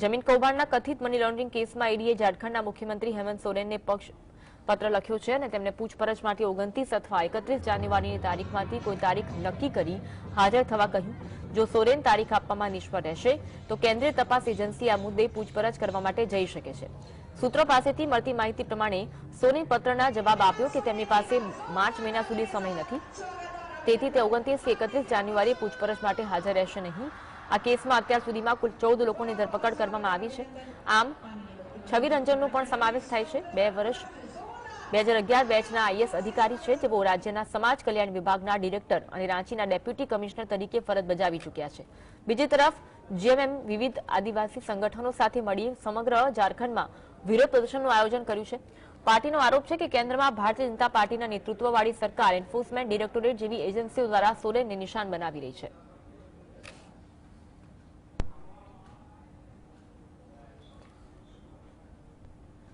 જમીન કૌભાંડના કથિત money laundering કેસમાં ઈડીએ ઝારખંડના મુખ્યમંત્રી હેમંત સોરેનને પત્ર લખ્યો છે અને તેમને પૂછપરછ માટે ઓગણત્રીસ અથવા એકત્રીસ જાન્યુઆરીની તારીખમાંથી કોઈ તારીખ નક્કી કરી હાજર થવા કહ્યું. જો સોરેન તારીખ આપવામાં નિષ્ફળ રહેશે, તો કેન્દ્રીય તપાસ એજન્સી આ મુદ્દે પૂછપરછ કરવા માટે જઈ શકે છે. સૂત્રો પાસેથી મળતી માહિતી પ્રમાણે સોરેન પત્રના જવાબ આપ્યો કે તેમની પાસે માર્ચ મહિના સુધી સમય નથી. તેથી તે ઓગણત્રીસ કે એકત્રીસ જાન્યુઆરીએ પૂછપરછ માટે હાજર રહેશે નહીં. આ કેસમાં અત્યાર સુધીમાં કુલ ચૌદ લોકોની ધરપકડ કરવામાં આવી છે. આમ છવિ રંજનનો પણ સમાવેશ થાય છે. બે વર્ષ, બે હજાર અગિયાર બેચના આઈએસ અધિકારી છે, જેઓ રાજ્યના સમાજ કલ્યાણ વિભાગના ડિરેક્ટર અને રાંચીના ડેપ્યુટી કમિશનર તરીકે ફરજ બજાવી ચૂક્યા છે. બીજી તરફ, જેએમએમ વિવિધ આદિવાસી સંગઠનો સાથે મળી સમગ્ર ઝારખંડમાં વિરોધ પ્રદર્શનનું આયોજન કર્યું છે. પાર્ટીનો આરોપ છે કે કેન્દ્રમાં ભારતીય જનતા પાર્ટીના નેતૃત્વવાળી સરકાર એન્ફોર્સમેન્ટ ડિરેક્ટોરેટ જેવી એજન્સીઓ દ્વારા સોરેનને નિશાન બનાવી રહી છે.